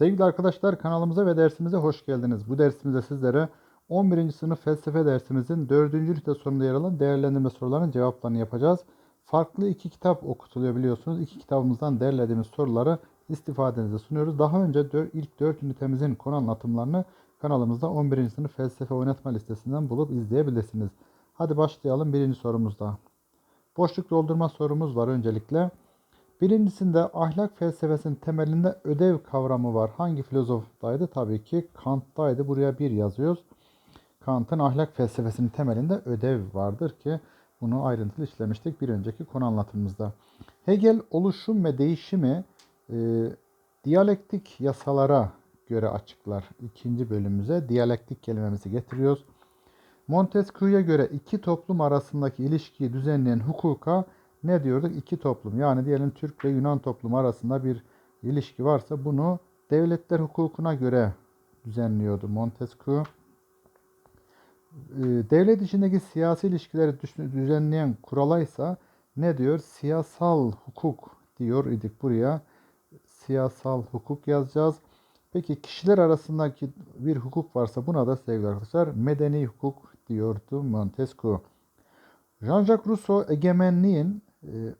Sevgili arkadaşlar kanalımıza ve dersimize hoş geldiniz. Bu dersimizde sizlere 11. sınıf felsefe dersimizin 4. ünite sonunda yer alan değerlendirme sorularının cevaplarını yapacağız. Farklı iki kitap okutuluyor biliyorsunuz. İki kitabımızdan derlediğimiz soruları istifadenize sunuyoruz. Daha önce dör- ilk 4 ünitemizin konu anlatımlarını kanalımızda 11. sınıf felsefe oynatma listesinden bulup izleyebilirsiniz. Hadi başlayalım birinci sorumuzda. Boşluk doldurma sorumuz var öncelikle. Birincisinde ahlak felsefesinin temelinde ödev kavramı var. Hangi filozoftaydı? Tabii ki Kant'taydı. Buraya bir yazıyoruz. Kant'ın ahlak felsefesinin temelinde ödev vardır ki bunu ayrıntılı işlemiştik bir önceki konu anlatımımızda. Hegel oluşum ve değişimi e, diyalektik yasalara göre açıklar. İkinci bölümümüze diyalektik kelimemizi getiriyoruz. Montesquieu'ya göre iki toplum arasındaki ilişkiyi düzenleyen hukuka ne diyorduk? İki toplum yani diyelim Türk ve Yunan toplumu arasında bir ilişki varsa bunu devletler hukukuna göre düzenliyordu Montesquieu. Ee, Devlet içindeki siyasi ilişkileri düzenleyen kurala ise ne diyor? Siyasal hukuk diyor idik buraya. Siyasal hukuk yazacağız. Peki kişiler arasındaki bir hukuk varsa buna da sevgili arkadaşlar medeni hukuk diyordu Montesquieu. Jean-Jacques Rousseau egemenliğin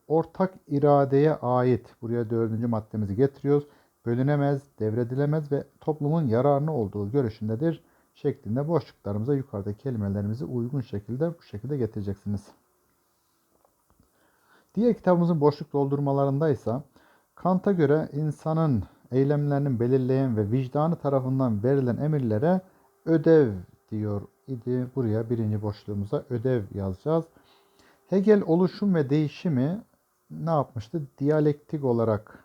ortak iradeye ait buraya dördüncü maddemizi getiriyoruz. Bölünemez, devredilemez ve toplumun yararına olduğu görüşündedir şeklinde boşluklarımıza yukarıdaki kelimelerimizi uygun şekilde bu şekilde getireceksiniz. Diğer kitabımızın boşluk doldurmalarında ise Kant'a göre insanın eylemlerinin belirleyen ve vicdanı tarafından verilen emirlere ödev diyor idi. Buraya birinci boşluğumuza ödev yazacağız. Hegel oluşum ve değişimi ne yapmıştı? Diyalektik olarak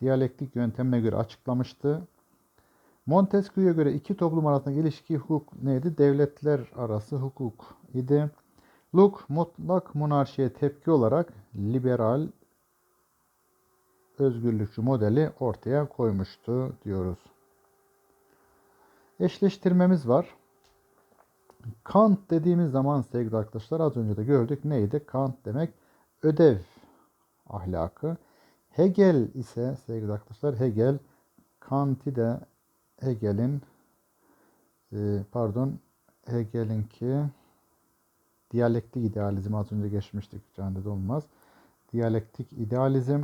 diyalektik yöntemine göre açıklamıştı. Montesquieu'ya göre iki toplum arasındaki ilişki hukuk neydi? Devletler arası hukuk idi. Locke mutlak monarşiye tepki olarak liberal özgürlükçü modeli ortaya koymuştu diyoruz. Eşleştirmemiz var. Kant dediğimiz zaman sevgili arkadaşlar az önce de gördük neydi? Kant demek ödev ahlakı. Hegel ise sevgili arkadaşlar Hegel Kant'i de Hegel'in e, pardon Hegel'inki diyalektik idealizm az önce geçmiştik canlı olmaz. Diyalektik idealizm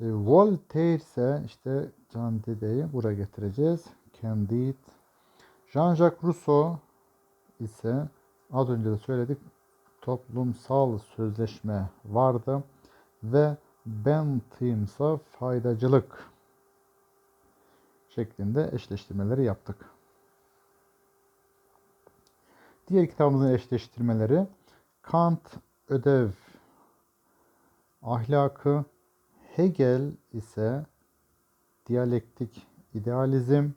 e, Voltaire ise işte Can Dede'yi buraya getireceğiz. Candide. Jean-Jacques Rousseau ise az önce de söyledik toplumsal sözleşme vardı ve Bentham ise faydacılık şeklinde eşleştirmeleri yaptık. Diğer kitabımızın eşleştirmeleri Kant ödev ahlakı, Hegel ise diyalektik idealizm,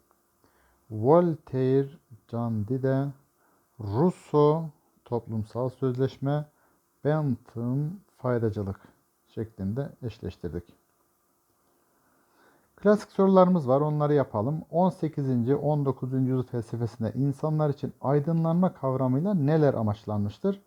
Voltaire, Can Rousseau toplumsal sözleşme, Bentham faydacılık şeklinde eşleştirdik. Klasik sorularımız var. Onları yapalım. 18. 19. yüzyıl felsefesinde insanlar için aydınlanma kavramıyla neler amaçlanmıştır?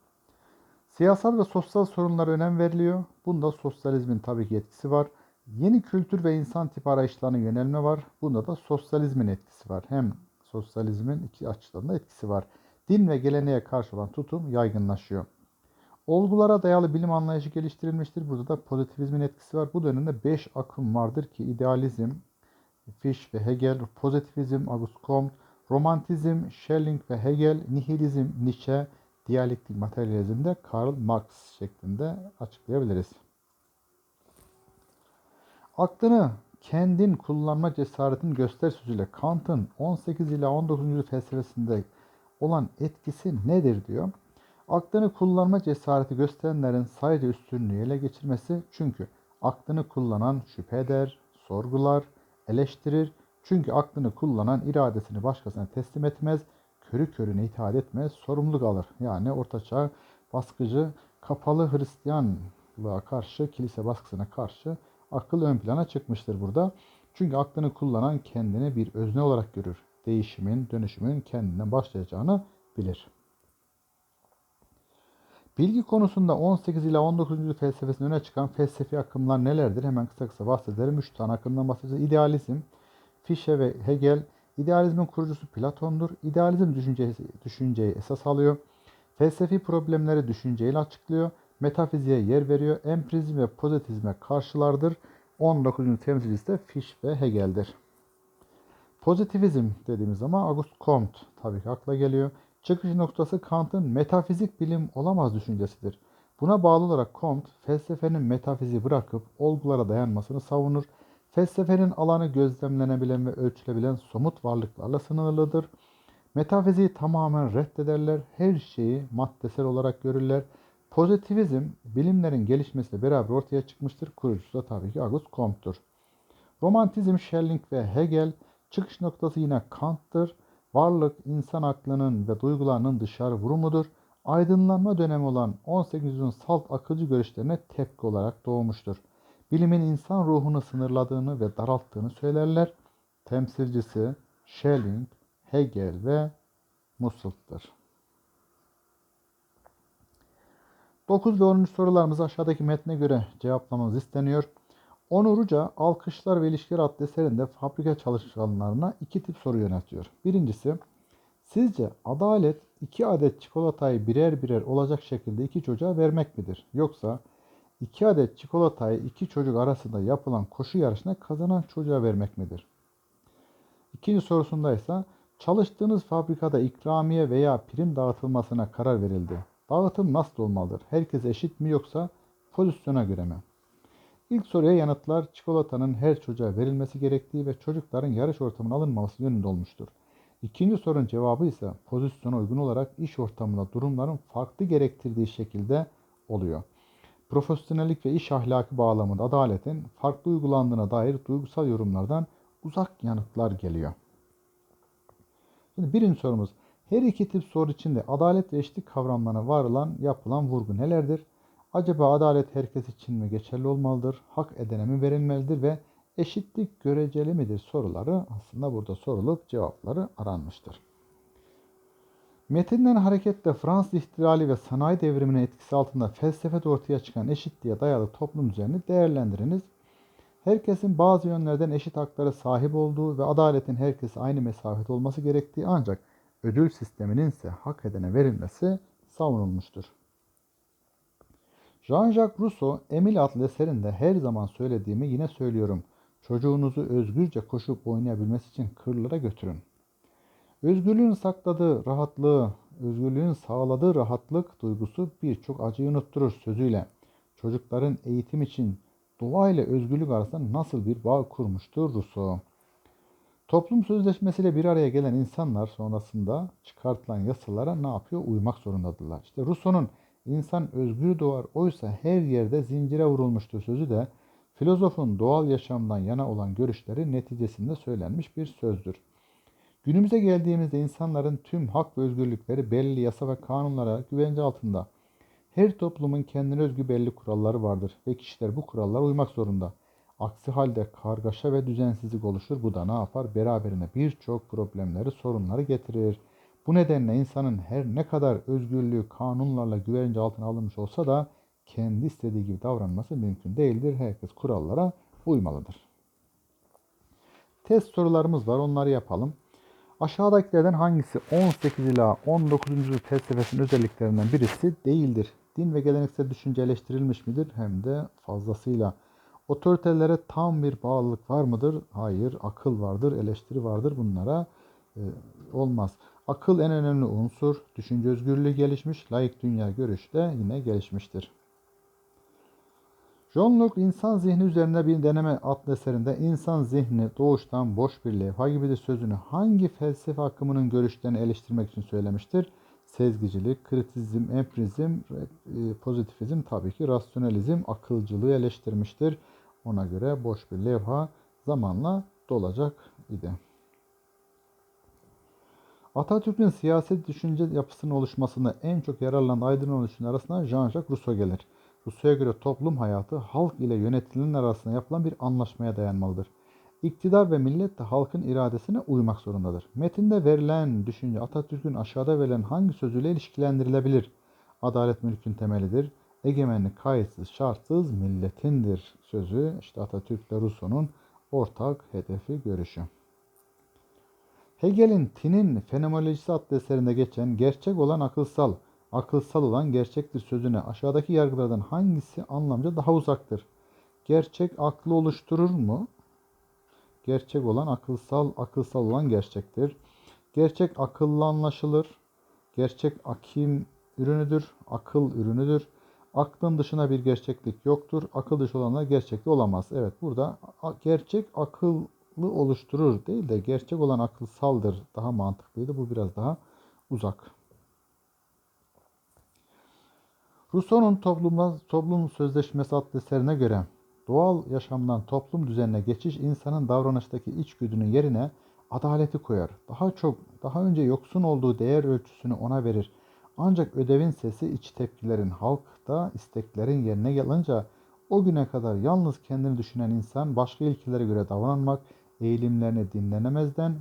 Siyasal ve sosyal sorunlara önem veriliyor. Bunda sosyalizmin tabii ki etkisi var. Yeni kültür ve insan tipi arayışlarına yönelme var. Bunda da sosyalizmin etkisi var. Hem sosyalizmin iki açıdan da etkisi var. Din ve geleneğe karşı olan tutum yaygınlaşıyor. Olgulara dayalı bilim anlayışı geliştirilmiştir. Burada da pozitivizmin etkisi var. Bu dönemde 5 akım vardır ki idealizm, Fichte ve Hegel, pozitivizm, Auguste Comte, romantizm, Schelling ve Hegel, nihilizm, Nietzsche, diyalektik materyalizm de Karl Marx şeklinde açıklayabiliriz. Aklını kendin kullanma cesaretin göster sözüyle Kant'ın 18 ila 19. yüzyıl felsefesinde olan etkisi nedir diyor. Aklını kullanma cesareti gösterenlerin sadece üstünlüğü ele geçirmesi çünkü aklını kullanan şüphe eder, sorgular, eleştirir. Çünkü aklını kullanan iradesini başkasına teslim etmez, körü körüne itaat etmez, sorumluluk alır. Yani ortaçağ baskıcı, kapalı Hristiyanlığa karşı, kilise baskısına karşı akıl ön plana çıkmıştır burada. Çünkü aklını kullanan kendini bir özne olarak görür. Değişimin, dönüşümün kendinden başlayacağını bilir. Bilgi konusunda 18 ila 19. yüzyıl felsefesinde öne çıkan felsefi akımlar nelerdir? Hemen kısa kısa bahsedelim. 3 tane akımdan bahsedeceğiz. İdealizm, Fichte ve Hegel idealizmin kurucusu Platon'dur. İdealizm düşüncesi, düşünceyi esas alıyor. Felsefi problemleri düşünceyle açıklıyor. Metafiziğe yer veriyor. Empirizm ve pozitivizme karşılardır. 19. temsilcisi de Fichte ve Hegel'dir. Pozitivizm dediğimiz zaman Auguste Comte tabii ki akla geliyor. Çıkış noktası Kant'ın metafizik bilim olamaz düşüncesidir. Buna bağlı olarak Comte felsefenin metafiziği bırakıp olgulara dayanmasını savunur. Felsefenin alanı gözlemlenebilen ve ölçülebilen somut varlıklarla sınırlıdır. Metafiziği tamamen reddederler. Her şeyi maddesel olarak görürler. Pozitivizm bilimlerin gelişmesiyle beraber ortaya çıkmıştır. Kurucusu da tabii ki Auguste Comte'tur. Romantizm Schelling ve Hegel çıkış noktası yine Kant'tır. Varlık insan aklının ve duygularının dışarı vurumudur. Aydınlanma dönemi olan 18. yüzyılın salt akılcı görüşlerine tepki olarak doğmuştur. Bilimin insan ruhunu sınırladığını ve daralttığını söylerler. Temsilcisi Schelling, Hegel ve Husserl'dır. 9 ve 10. sorularımızı aşağıdaki metne göre cevaplamamız isteniyor. Onur Uca Alkışlar ve İlişkiler adlı eserinde fabrika çalışanlarına iki tip soru yöneltiyor. Birincisi, sizce adalet iki adet çikolatayı birer birer olacak şekilde iki çocuğa vermek midir? Yoksa iki adet çikolatayı iki çocuk arasında yapılan koşu yarışına kazanan çocuğa vermek midir? İkinci sorusunda ise çalıştığınız fabrikada ikramiye veya prim dağıtılmasına karar verildi. Dağıtım nasıl olmalıdır? Herkes eşit mi yoksa pozisyona göre mi? İlk soruya yanıtlar çikolatanın her çocuğa verilmesi gerektiği ve çocukların yarış ortamına alınmaması yönünde olmuştur. İkinci sorunun cevabı ise pozisyona uygun olarak iş ortamında durumların farklı gerektirdiği şekilde oluyor. Profesyonellik ve iş ahlakı bağlamında adaletin farklı uygulandığına dair duygusal yorumlardan uzak yanıtlar geliyor. Şimdi birinci sorumuz. Her iki tip soru içinde adalet ve eşitlik kavramlarına varılan yapılan vurgu nelerdir? Acaba adalet herkes için mi geçerli olmalıdır? Hak edene mi verilmelidir ve eşitlik göreceli midir soruları aslında burada sorulup cevapları aranmıştır. Metinden hareketle Fransız ihtilali ve sanayi devriminin etkisi altında felsefede ortaya çıkan eşitliğe dayalı toplum üzerine değerlendiriniz. Herkesin bazı yönlerden eşit haklara sahip olduğu ve adaletin herkese aynı mesafede olması gerektiği ancak ödül sisteminin ise hak edene verilmesi savunulmuştur. Jean-Jacques Rousseau, Emile adlı eserinde her zaman söylediğimi yine söylüyorum. Çocuğunuzu özgürce koşup oynayabilmesi için kırlara götürün. Özgürlüğün sakladığı rahatlığı, özgürlüğün sağladığı rahatlık duygusu birçok acıyı unutturur sözüyle. Çocukların eğitim için doğa ile özgürlük arasında nasıl bir bağ kurmuştur Rousseau. Toplum sözleşmesiyle bir araya gelen insanlar sonrasında çıkartılan yasalara ne yapıyor? Uymak zorundadırlar. İşte Rousseau'nun insan özgür doğar oysa her yerde zincire vurulmuştur sözü de filozofun doğal yaşamdan yana olan görüşleri neticesinde söylenmiş bir sözdür. Günümüze geldiğimizde insanların tüm hak ve özgürlükleri belli yasa ve kanunlara güvence altında. Her toplumun kendine özgü belli kuralları vardır ve kişiler bu kurallara uymak zorunda. Aksi halde kargaşa ve düzensizlik oluşur. Bu da ne yapar? Beraberine birçok problemleri, sorunları getirir. Bu nedenle insanın her ne kadar özgürlüğü kanunlarla güvence altına alınmış olsa da kendi istediği gibi davranması mümkün değildir. Herkes kurallara uymalıdır. Test sorularımız var. Onları yapalım. Aşağıdakilerden hangisi 18 ila 19. yüzyıl felsefesinin özelliklerinden birisi değildir? Din ve geleneksel düşünce eleştirilmiş midir? Hem de fazlasıyla. Otoritelere tam bir bağlılık var mıdır? Hayır. Akıl vardır, eleştiri vardır. Bunlara olmaz. Akıl en önemli unsur. Düşünce özgürlüğü gelişmiş. Layık dünya görüşü de yine gelişmiştir. John Locke insan zihni üzerinde bir deneme adlı eserinde insan zihni doğuştan boş bir levha gibidir sözünü hangi felsefe akımının görüşlerini eleştirmek için söylemiştir? Sezgicilik, kritizm, empirizm, e, pozitifizm tabii ki rasyonalizm, akılcılığı eleştirmiştir. Ona göre boş bir levha zamanla dolacak idi. Atatürk'ün siyaset düşünce yapısının oluşmasında en çok yararlanan aydınlanan düşünür arasında Jean-Jacques Rousseau gelir. Rousseau'ya göre toplum hayatı halk ile yöneticilerin arasında yapılan bir anlaşmaya dayanmalıdır. İktidar ve millet de halkın iradesine uymak zorundadır. Metinde verilen düşünce Atatürk'ün aşağıda verilen hangi sözüyle ilişkilendirilebilir? Adalet mülkün temelidir. Egemenlik kayıtsız şartsız milletindir sözü işte Atatürk ile Rousseau'nun ortak hedefi görüşü. Hegel'in Tin'in fenomenolojisi adlı eserinde geçen gerçek olan akılsal, akılsal olan gerçektir sözüne aşağıdaki yargılardan hangisi anlamca daha uzaktır? Gerçek aklı oluşturur mu? Gerçek olan akılsal, akılsal olan gerçektir. Gerçek akılla anlaşılır. Gerçek akim ürünüdür, akıl ürünüdür. Aklın dışına bir gerçeklik yoktur. Akıl dışı olanlar gerçekli olamaz. Evet burada gerçek akıllı oluşturur değil de gerçek olan akılsaldır. Daha mantıklıydı. Bu biraz daha uzak. Rousseau'nun toplumla, toplum sözleşmesi adlı eserine göre doğal yaşamdan toplum düzenine geçiş insanın davranıştaki içgüdünün yerine adaleti koyar. Daha çok, daha önce yoksun olduğu değer ölçüsünü ona verir. Ancak ödevin sesi iç tepkilerin, halkta isteklerin yerine gelince o güne kadar yalnız kendini düşünen insan başka ilkelere göre davranmak, eğilimlerini dinlenemezden,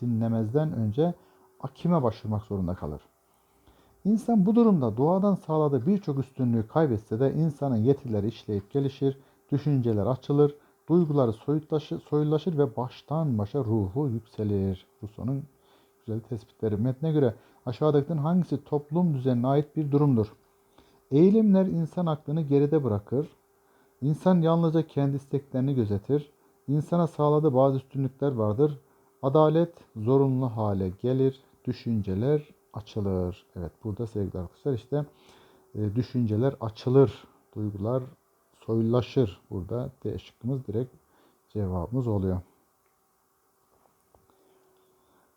dinlemezden önce akime başvurmak zorunda kalır. İnsan bu durumda doğadan sağladığı birçok üstünlüğü kaybetse de insanın yetileri işleyip gelişir, düşünceler açılır, duyguları soyutlaşır, soyulaşır ve baştan başa ruhu yükselir. Rousseau'nun güzel tespitleri. Metne göre aşağıdakilerin hangisi toplum düzenine ait bir durumdur? Eğilimler insan aklını geride bırakır. İnsan yalnızca kendi isteklerini gözetir. İnsana sağladığı bazı üstünlükler vardır. Adalet zorunlu hale gelir. Düşünceler açılır. Evet burada sevgili arkadaşlar işte e, düşünceler açılır. Duygular soyulaşır. Burada D şıkkımız direkt cevabımız oluyor.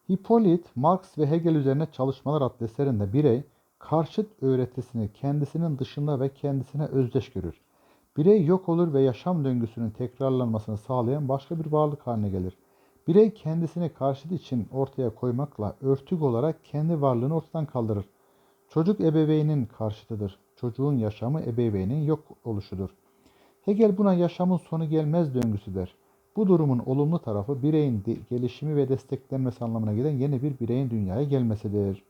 Hippolit, Marx ve Hegel üzerine çalışmalar adlı eserinde birey, karşıt öğretisini kendisinin dışında ve kendisine özdeş görür. Birey yok olur ve yaşam döngüsünün tekrarlanmasını sağlayan başka bir varlık haline gelir. Birey kendisini karşıt için ortaya koymakla örtük olarak kendi varlığını ortadan kaldırır. Çocuk ebeveynin karşıtıdır. Çocuğun yaşamı ebeveynin yok oluşudur. Hegel buna yaşamın sonu gelmez döngüsü der. Bu durumun olumlu tarafı bireyin gelişimi ve desteklenmesi anlamına gelen yeni bir bireyin dünyaya gelmesidir.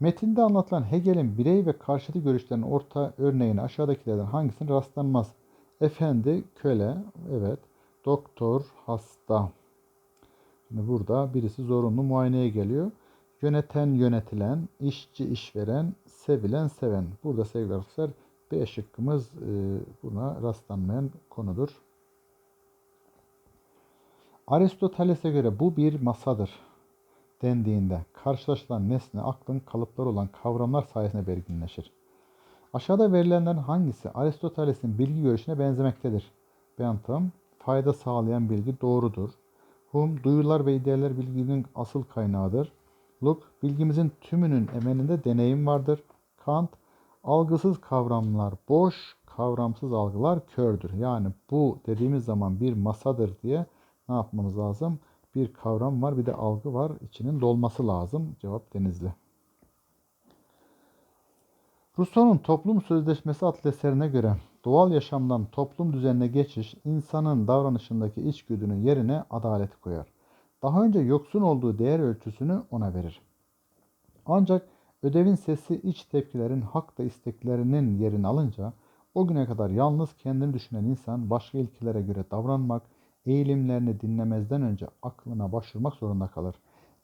Metinde anlatılan Hegel'in birey ve karşıtı görüşlerinin orta örneğini aşağıdakilerden hangisine rastlanmaz? Efendi, köle, evet. Doktor, hasta. Şimdi burada birisi zorunlu muayeneye geliyor. Yöneten, yönetilen, işçi, işveren, sevilen, seven. Burada sevgili arkadaşlar B şıkkımız e, buna rastlanmayan konudur. Aristoteles'e göre bu bir masadır dendiğinde karşılaşılan nesne aklın kalıpları olan kavramlar sayesinde belirginleşir. Aşağıda verilenlerin hangisi Aristoteles'in bilgi görüşüne benzemektedir? Bentham, fayda sağlayan bilgi doğrudur. Hume, duyular ve idealler bilginin asıl kaynağıdır. Locke, bilgimizin tümünün emelinde deneyim vardır. Kant, algısız kavramlar boş, kavramsız algılar kördür. Yani bu dediğimiz zaman bir masadır diye ne yapmamız lazım? Bir kavram var, bir de algı var. İçinin dolması lazım. Cevap Denizli. Rousseau'nun Toplum Sözleşmesi adlı eserine göre doğal yaşamdan toplum düzenine geçiş insanın davranışındaki içgüdünün yerine adaleti koyar. Daha önce yoksun olduğu değer ölçüsünü ona verir. Ancak ödevin sesi iç tepkilerin hak ve isteklerinin yerini alınca o güne kadar yalnız kendini düşünen insan başka ilkelere göre davranmak, eğilimlerini dinlemezden önce aklına başvurmak zorunda kalır.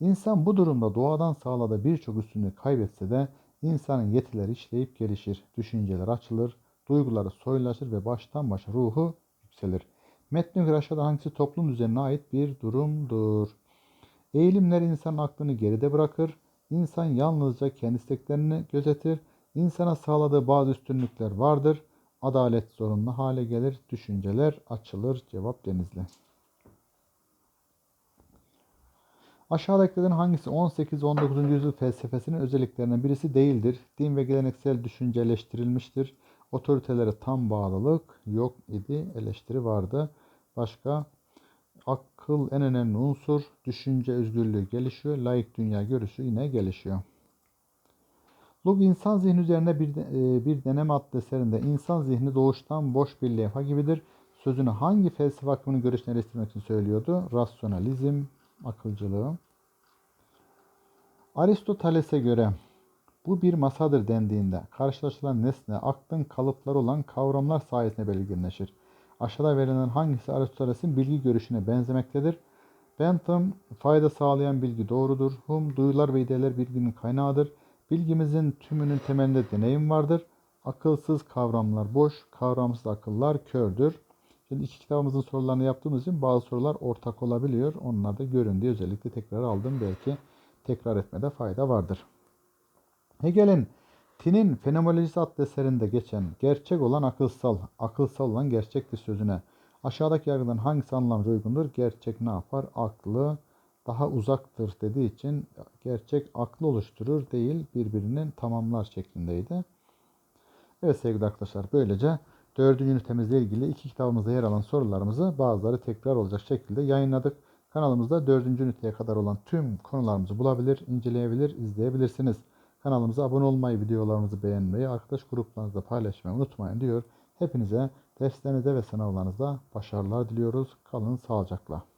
İnsan bu durumda doğadan sağladığı birçok üstünlüğü kaybetse de insanın yetileri işleyip gelişir, düşünceler açılır, duyguları soyulaşır ve baştan başa ruhu yükselir. Göre aşağıda hangisi toplum düzenine ait bir durumdur? Eğilimler insanın aklını geride bırakır. İnsan yalnızca kendi isteklerini gözetir. İnsana sağladığı bazı üstünlükler vardır. Adalet zorunlu hale gelir. Düşünceler açılır. Cevap Denizli. Aşağıdakilerden hangisi 18-19. yüzyıl felsefesinin özelliklerinden birisi değildir? Din ve geleneksel düşünce eleştirilmiştir. Otoritelere tam bağlılık yok idi. Eleştiri vardı. Başka akıl en önemli unsur. Düşünce özgürlüğü gelişiyor. Layık dünya görüşü yine gelişiyor. Lug insan zihni üzerine bir, de- e, bir deneme adlı eserinde insan zihni doğuştan boş bir levha gibidir. Sözünü hangi felsefe akımının görüşünü eleştirmek için söylüyordu? Rasyonalizm, akılcılığı. Aristoteles'e göre bu bir masadır dendiğinde karşılaşılan nesne aklın kalıpları olan kavramlar sayesinde belirginleşir. Aşağıda verilen hangisi Aristoteles'in bilgi görüşüne benzemektedir? Bentham, fayda sağlayan bilgi doğrudur. Hume, duyular ve idealler bilginin kaynağıdır. Bilgimizin tümünün temelinde deneyim vardır. Akılsız kavramlar boş, kavramsız akıllar kördür. Şimdi iki kitabımızın sorularını yaptığımız için bazı sorular ortak olabiliyor. Onlar da görün özellikle tekrar aldım. Belki tekrar etmede fayda vardır. Hegel'in Tin'in Fenomenolojisi adlı eserinde geçen gerçek olan akılsal, akılsal olan gerçektir sözüne aşağıdaki yargıdan hangisi anlamca uygundur? Gerçek ne yapar? Aklı daha uzaktır dediği için gerçek aklı oluşturur değil birbirinin tamamlar şeklindeydi. Evet sevgili arkadaşlar böylece dördüncü ünitemizle ilgili iki kitabımızda yer alan sorularımızı bazıları tekrar olacak şekilde yayınladık. Kanalımızda dördüncü üniteye kadar olan tüm konularımızı bulabilir, inceleyebilir, izleyebilirsiniz. Kanalımıza abone olmayı, videolarımızı beğenmeyi, arkadaş gruplarınızda paylaşmayı unutmayın diyor. Hepinize derslerinizde ve sınavlarınızda başarılar diliyoruz. Kalın sağlıcakla.